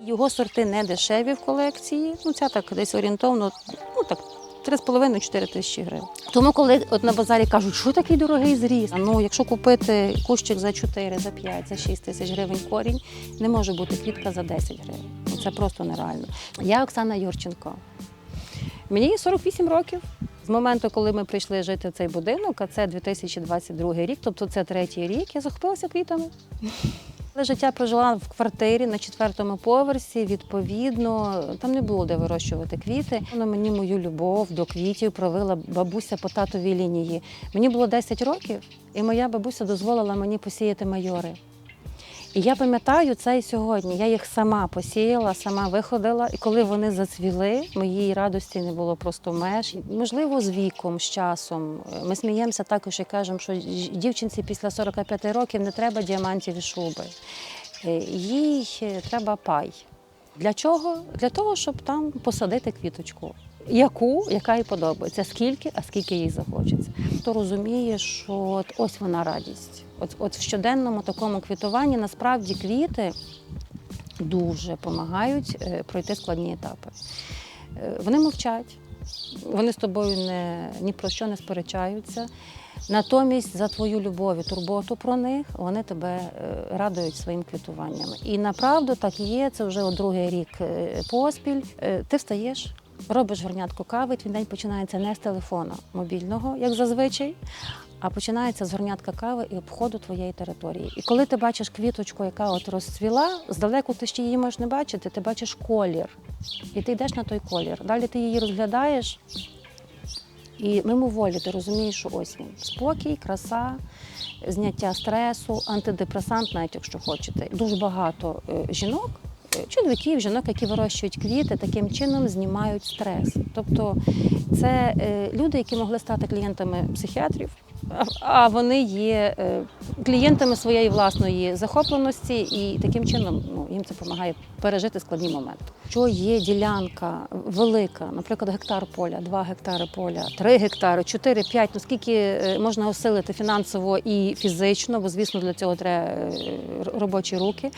Його сорти не дешеві в колекції. Ну, ця так десь орієнтовно, ну так. 3,5-4 тисячі гривень. Тому, коли от на базарі кажуть, що такий дорогий зріс, ну якщо купити кущик за 4, за 5, за 6 тисяч гривень корінь, не може бути квітка за 10 гривень. Ну, Це просто нереально. Я Оксана Юрченко. Мені 48 років. З моменту, коли ми прийшли жити в цей будинок, а це 2022 рік, тобто це третій рік, я захопилася квітами. Життя прожила в квартирі на четвертому поверсі. Відповідно, там не було де вирощувати квіти. Вона мені мою любов до квітів провела бабуся по татовій лінії. Мені було 10 років, і моя бабуся дозволила мені посіяти майори. Я пам'ятаю це і сьогодні. Я їх сама посіяла, сама виходила. І коли вони зацвіли, моїй радості не було просто меж. Можливо, з віком, з часом. Ми сміємося також і кажемо, що дівчинці після 45 років не треба діамантів і шуби. Е, Їй треба пай. Для чого? Для того, щоб там посадити квіточку. Яку, яка їй подобається, скільки, а скільки їй захочеться. Хто розуміє, що от ось вона радість. От, от в щоденному такому квітуванні насправді квіти дуже допомагають е, пройти складні етапи. Е, Вони мовчать, вони з тобою не, ні про що не сперечаються. Натомість за твою любов і турботу про них вони тебе е, радують своїм квітуванням. І направду так є. Це вже другий рік поспіль. Ти встаєш, робиш горнятку кави. Твій день починається не з телефона мобільного, як зазвичай, а починається з горнятка кави і обходу твоєї території. І коли ти бачиш квіточку, яка от розцвіла, здалеку ти ще її можеш не бачити, ти бачиш колір. І ти йдеш на той колір. Далі ти її розглядаєш. І мимоволі ти розумієш, що ось він спокій, краса, зняття стресу, антидепресант, навіть якщо хочете. Дуже багато е, жінок, чоловіків, жінок, які вирощують квіти, таким чином знімають стрес. Тобто це е, люди, які могли стати клієнтами психіатрів, а- вони є е, клієнтами своєї власної захопленості, і таким чином ну, їм це допомагає пережити складні моменти. Що є ділянка велика, наприклад, гектар поля, 2 гектари поля, 3 гектари, 4, 5, ну скільки е, можна осилити фінансово і фізично, бо звісно для цього треба робочі руки.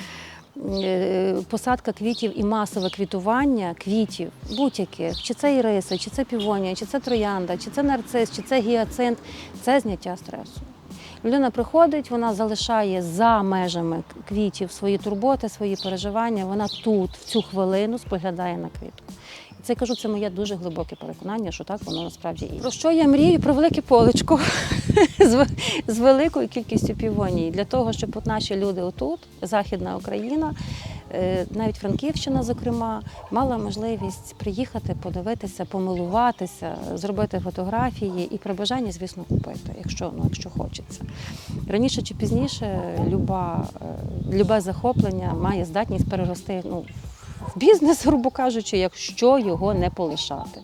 Е, Посадка квітів і масове квітування квітів будь-яких, чи це іриси, чи це півонія, чи це троянда, чи це нарцис, чи це гіацинт це зняття стресу. Людина приходить, вона залишає за межами квітів свої турботи, свої переживання. Вона тут, в цю хвилину, споглядає на квітку. Це кажу, це моє дуже глибоке переконання, що так воно насправді є. Про що я мрію? Про велике полечко з, великою кількістю півоній для того, щоб от наші люди отут, Західна Україна, е, навіть Франківщина, зокрема, мала можливість приїхати, подивитися, помилуватися, зробити фотографії і при бажанні, звісно, купити, якщо, ну, якщо хочеться. Раніше чи пізніше люба, е, любе захоплення має здатність перерости ну, бізнес, грубо кажучи, якщо його не полишати.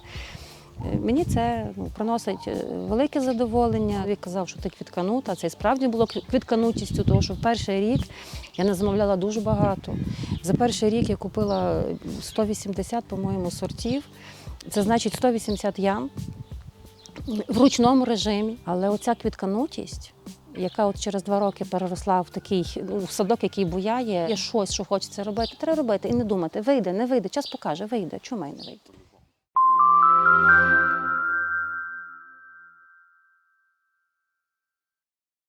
Е, Мені це ну, приносить е, велике задоволення. Я казав, що ти квітканута. Це і справді було кві- квітканутістю, тому що в перший рік я не замовляла дуже багато. За перший рік я купила 180, по-моєму, сортів. Це значить 180 ям в ручному режимі. Але оця квітканутість, яка от через два роки переросла в такий ну, в садок, який буяє, є щось, що хочеться робити, треба робити і не думати, вийде, не вийде. Час покаже, вийде, чому й не вийде.